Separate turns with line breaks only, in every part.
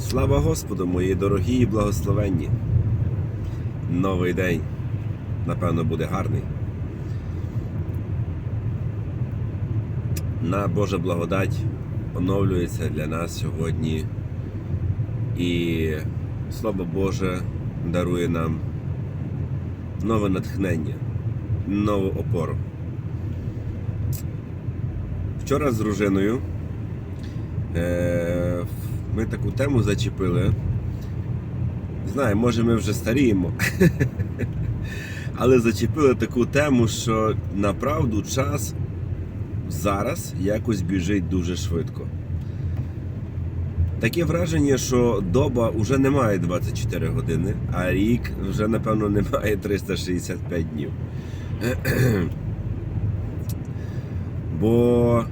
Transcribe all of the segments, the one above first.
Слава Господу, мої дорогі і благословенні. Новий день, напевно, буде гарний. На Божа благодать оновлюється для нас сьогодні. І Слово Боже дарує нам нове натхнення, нову опору. Вчора з дружиною е, ми таку тему зачепили. Знаю, може ми вже старіємо. Але зачепили таку тему, що направду час зараз якось біжить дуже швидко. Таке враження, що доба вже не має 24 години, а рік вже, напевно, не має 365 днів. Бо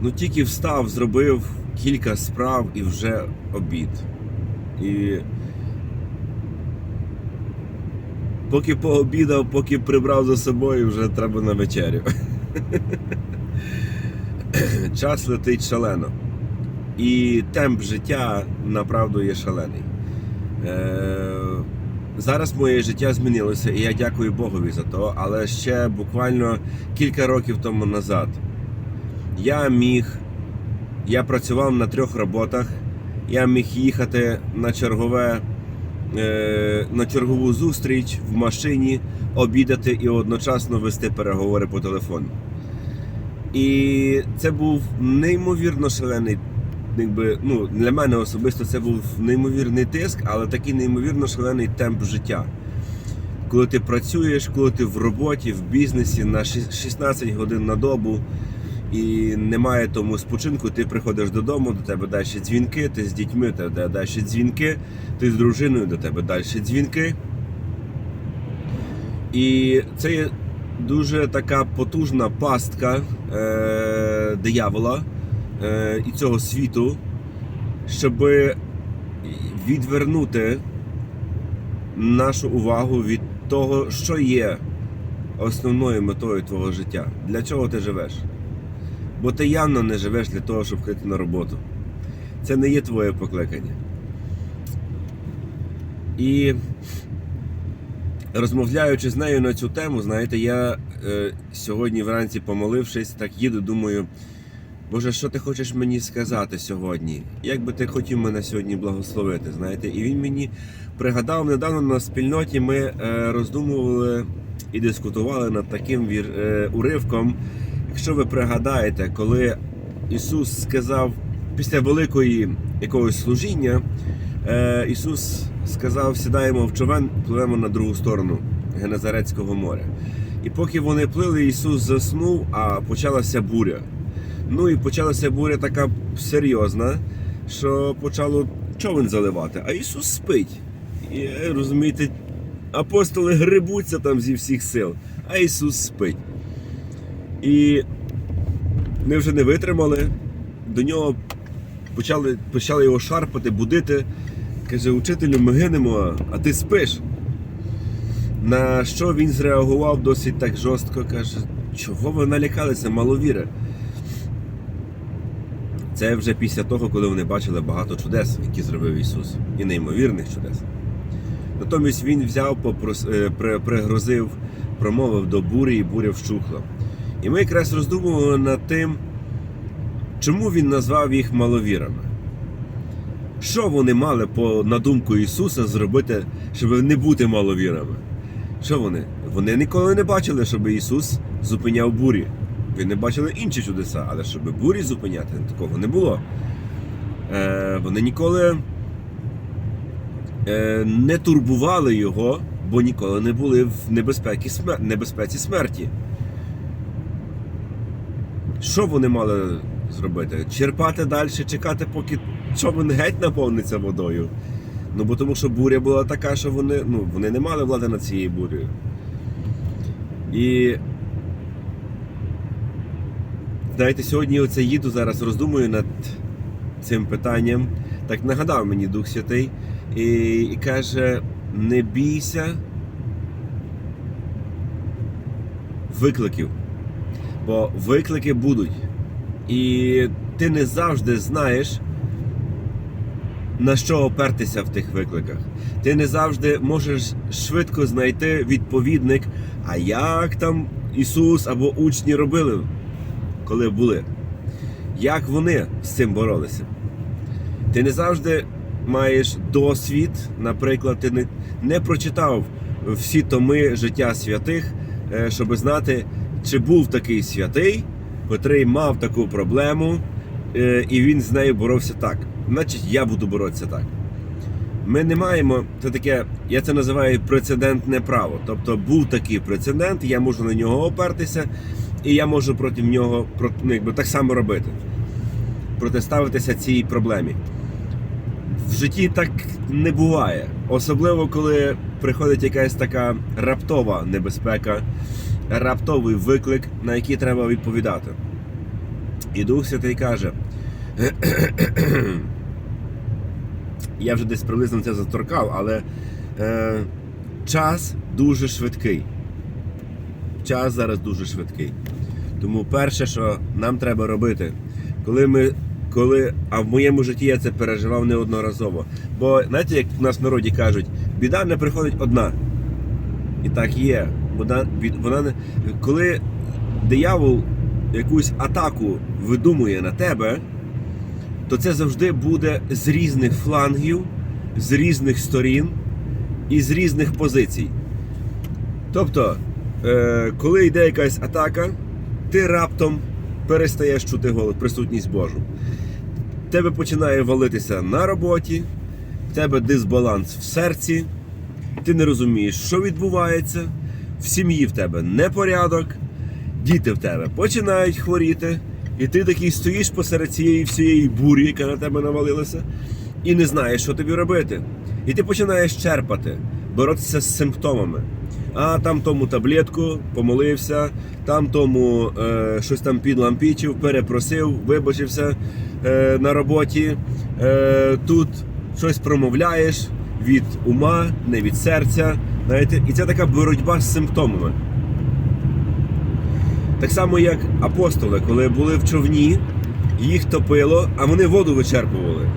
ну тільки встав, зробив кілька справ і вже обід. І поки пообідав, поки прибрав за собою, вже треба на вечерю. Час летить шалено. І темп життя направду є шалений. Е, зараз моє життя змінилося, і я дякую Богові за то, але ще буквально кілька років тому назад я міг, я працював на трьох роботах, я міг їхати на чергове, е, на чергову зустріч в машині, обідати і одночасно вести переговори по телефону. І це був неймовірно шалений. Якби, ну, для мене особисто це був неймовірний тиск, але такий неймовірно шалений темп життя. Коли ти працюєш, коли ти в роботі, в бізнесі на 16 годин на добу і немає тому спочинку, ти приходиш додому, до тебе далі дзвінки, ти з дітьми, до тебе далі дзвінки, ти з дружиною, до тебе далі дзвінки. І це є дуже така потужна пастка е- диявола е- і цього світу, щоб відвернути нашу увагу від того, що є основною метою твого життя. Для чого ти живеш? Бо ти явно не живеш для того, щоб ходити на роботу. Це не є твоє покликання. І розмовляючи з нею на цю тему, знаєте, я е, сьогодні вранці помолившись, так їду, думаю, Боже, що ти хочеш мені сказати сьогодні? Як би ти хотів мене сьогодні благословити? Знаєте, і він мені пригадав недавно на спільноті. Ми е, роздумували і дискутували над таким вір, е, уривком. Якщо ви пригадаєте, коли Ісус сказав після великої якогось служіння, е, Ісус сказав: сідаємо в човен, пливемо на другу сторону Генезарецького моря. І поки вони плили, Ісус заснув, а почалася буря. Ну і почалася буря така серйозна, що почало човен заливати, а Ісус спить. І розумієте, апостоли грибуться там зі всіх сил, а Ісус спить. І ми вже не витримали. До нього почали, почали його шарпати, будити. Каже, учителю, ми гинемо, а ти спиш. На що він зреагував досить так жорстко, каже, чого ви налякалися, маловіри. Це вже після того, коли вони бачили багато чудес, які зробив Ісус, і неймовірних чудес. Натомість Він взяв, попрос- е, пригрозив, промовив до бурі, і буря вщухла. І ми якраз роздумували над тим, чому він назвав їх маловірами. Що вони мали, по, на думку Ісуса, зробити, щоб не бути маловірами? Що вони? Вони ніколи не бачили, щоб Ісус зупиняв бурі. Ви не бачили інші чудеса, але щоб бурі зупиняти, такого не було. Е, вони ніколи е, не турбували його, бо ніколи не були в небезпеці, смер... небезпеці смерті. Що вони мали зробити? Черпати далі, чекати, поки човен геть наповниться водою. Ну, бо тому що буря була така, що вони, ну, вони не мали влади над цією бурею. І знаєте, сьогодні оце їду зараз, роздумую над цим питанням. Так нагадав мені Дух Святий і, і каже: не бійся викликів, бо виклики будуть. І ти не завжди знаєш, на що опертися в тих викликах. Ти не завжди можеш швидко знайти відповідник, а як там Ісус або учні робили, коли були. Як вони з цим боролися? Ти не завжди маєш досвід, наприклад, ти не, не прочитав всі томи життя святих, е, щоб знати, чи був такий святий, котрий мав таку проблему, е, і він з нею боровся так. Значить, я буду боротися так. Ми не маємо це таке, я це називаю прецедентне право. Тобто був такий прецедент, я можу на нього опертися, і я можу проти нього ну, якби, так само робити. Протиставитися цій проблемі. В житті так не буває. Особливо, коли приходить якась така раптова небезпека, раптовий виклик, на який треба відповідати. І Дух Святий каже. Я вже десь приблизно це заторкав, але е, час дуже швидкий. Час зараз дуже швидкий. Тому перше, що нам треба робити, коли ми. Коли, а в моєму житті я це переживав неодноразово. Бо знаєте, як в нас в народі кажуть, біда не приходить одна. І так є. Вона, вона коли диявол якусь атаку видумує на тебе, то це завжди буде з різних флангів, з різних сторін і з різних позицій. Тобто, е, коли йде якась атака, ти раптом перестаєш чути голос, присутність Божу. Тебе починає валитися на роботі, в тебе дисбаланс в серці, ти не розумієш, що відбувається, в сім'ї в тебе непорядок, діти в тебе починають хворіти, і ти такий стоїш посеред цієї всієї бурі, яка на тебе навалилася, і не знаєш, що тобі робити. І ти починаєш черпати, боротися з симптомами. А там тому таблетку, помолився, там тому е, щось там підлампічив, перепросив, вибачився е, на роботі. Е, тут щось промовляєш від ума, не від серця. Знаєте, і це така боротьба з симптомами. Так само, як апостоли, коли були в човні, їх топило, а вони воду вичерпували.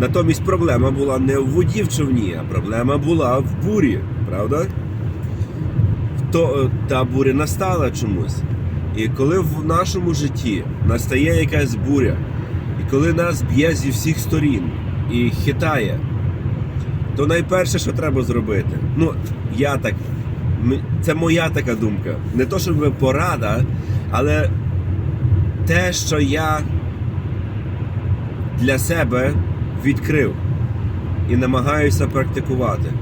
Натомість проблема була не в воді в човні, а проблема була в бурі, правда? То, та буря настала чомусь. І коли в нашому житті настає якась буря, і коли нас б'є зі всіх сторін і хитає, то найперше, що треба зробити, ну, я так, це моя така думка. Не то, щоб порада, але те, що я для себе відкрив і намагаюся практикувати.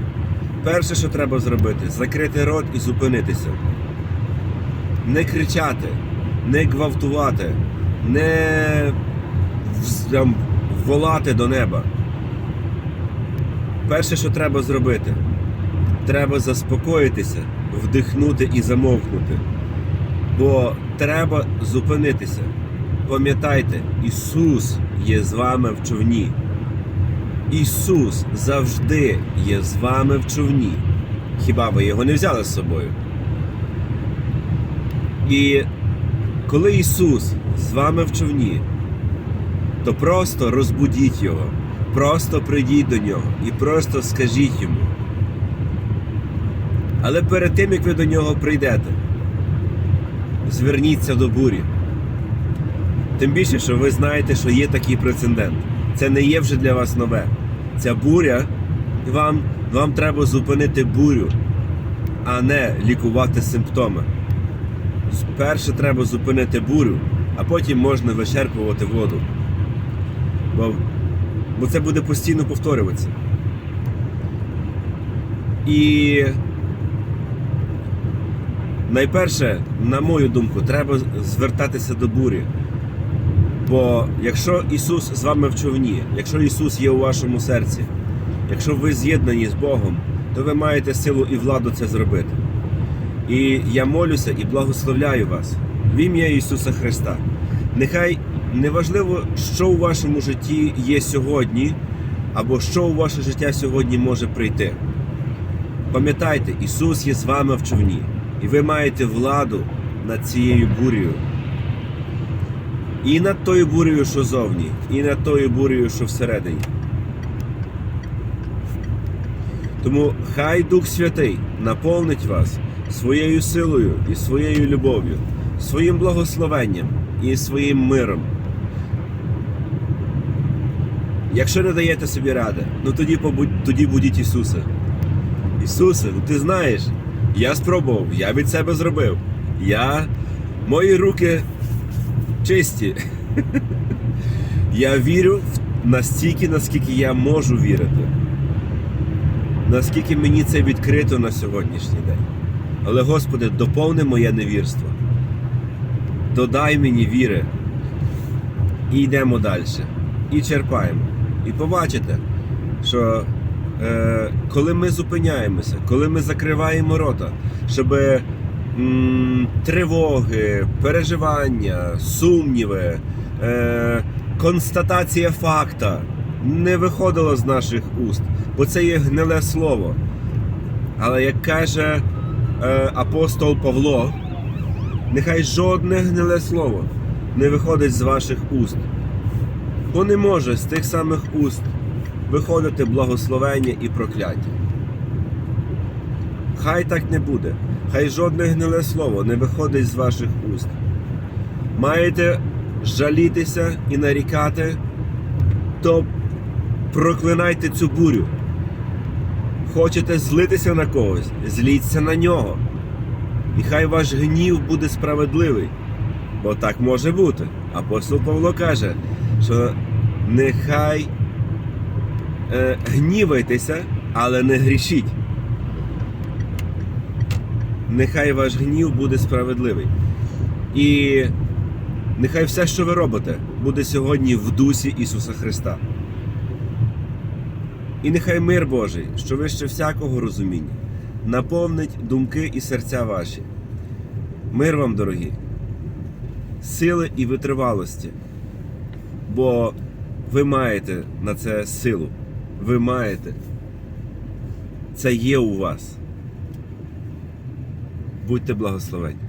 Перше, що треба зробити, закрити рот і зупинитися. Не кричати, не гвалтувати, не там, волати до неба. Перше, що треба зробити, треба заспокоїтися, вдихнути і замовкнути. Бо треба зупинитися. Пам'ятайте, Ісус є з вами в човні. Ісус завжди є з вами в човні. Хіба ви його не взяли з собою? І коли Ісус з вами в човні, то просто розбудіть Його, просто прийдіть до нього і просто скажіть йому. Але перед тим, як ви до нього прийдете, зверніться до бурі. Тим більше, що ви знаєте, що є такий прецедент. Це не є вже для вас нове. Ця буря, вам, вам треба зупинити бурю, а не лікувати симптоми. Перше треба зупинити бурю, а потім можна вичерпувати воду. Бо, бо це буде постійно повторюватися. І найперше, на мою думку, треба звертатися до бурі. Бо якщо Ісус з вами в човні, якщо Ісус є у вашому серці, якщо ви з'єднані з Богом, то ви маєте силу і владу це зробити. І я молюся і благословляю вас в ім'я Ісуса Христа. Нехай неважливо, що у вашому житті є сьогодні, або що у ваше життя сьогодні може прийти. Пам'ятайте, Ісус є з вами в човні, і ви маєте владу над цією бурею. І над тою бурею, що зовні, і над тою бурею, що всередині. Тому хай Дух Святий наповнить вас своєю силою і своєю любов'ю, своїм благословенням і своїм миром. Якщо не даєте собі ради, ну тоді побудь, тоді будіть Ісуса. Ісусе, ну ти знаєш, я спробував, я від себе зробив. Я. Мої руки чисті. Я вірю настільки, наскільки я можу вірити. Наскільки мені це відкрито на сьогоднішній день. Але, Господи, доповни моє невірство. Додай мені віри. І йдемо далі. І черпаємо. І побачите, що е, коли ми зупиняємося, коли ми закриваємо рота, щоб м, тривоги, переживання, сумніви, е, констатація факта не виходило з наших уст, бо це є гниле слово. Але як каже е, апостол Павло, нехай жодне гниле слово не виходить з ваших уст. Бо не може з тих самих уст виходити благословення і прокляття. Хай так не буде. Хай жодне гниле слово не виходить з ваших уст. Маєте жалітися і нарікати, то проклинайте цю бурю. Хочете злитися на когось, зліться на нього. І хай ваш гнів буде справедливий. Бо так може бути. Апостол Павло каже, що нехай е, гнівайтеся, але не грішіть. Нехай ваш гнів буде справедливий. І нехай все, що ви робите, буде сьогодні в дусі Ісуса Христа. І нехай мир Божий, що вище всякого розуміння, наповнить думки і серця ваші. Мир вам, дорогі, сили і витривалості. Бо ви маєте на це силу. Ви маєте. Це є у вас. Будьте благословені.